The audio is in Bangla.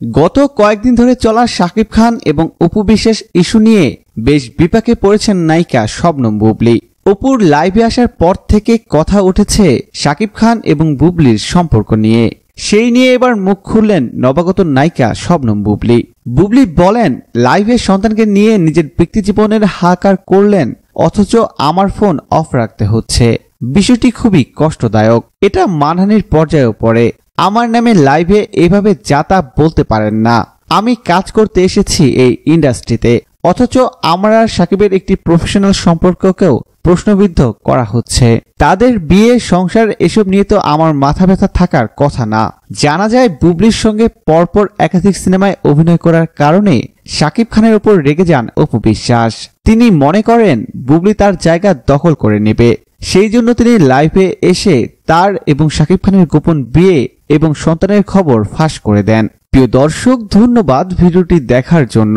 গত কয়েকদিন ধরে চলা শাকিব খান এবং অপু বিশ্বাস ইস্যু নিয়ে বেশ বিপাকে পড়েছেন নায়িকা শবনম বুবলি। অপুর লাইভে আসার পর থেকে কথা উঠেছে শাকিব খান এবং বুবলির সম্পর্ক নিয়ে। সেই নিয়ে এবার মুখ খুললেন নবাগত নায়িকা শবনম বুবলি। বুবলি বলেন, লাইভে সন্তানকে নিয়ে নিজের ব্যক্তিজীবনের হাকার করলেন, অথচ আমার ফোন অফ রাখতে হচ্ছে। বিষয়টি খুবই কষ্টদায়ক। এটা মানহানির পর্যায়েও পড়ে। আমার নামে লাইভে এভাবে যাতা বলতে পারেন না। আমি কাজ করতে এসেছি এই ইন্ডাস্ট্রিতে অথচ আমার আর সাকিবের একটি প্রফেশনাল সম্পর্ককেও প্রশ্নবিদ্ধ করা হচ্ছে। তাদের বিয়ে, সংসার এসব নিয়ে তো আমার মাথা ব্যথা থাকার কথা না। জানা যায় বুবলির সঙ্গে পরপর একাধিক সিনেমায় অভিনয় করার কারণে শাকিব খানের উপর রেগে যান অপু বিশ্বাস। তিনি মনে করেন বুবলি তার জায়গা দখল করে নেবে। সেই জন্য তিনি লাইভে এসে তার এবং শাকিব খানের গোপন বিয়ে এবং সন্তানের খবর ফাঁস করে দেন। প্রিয় দর্শক, ধন্যবাদ ভিডিওটি দেখার জন্য।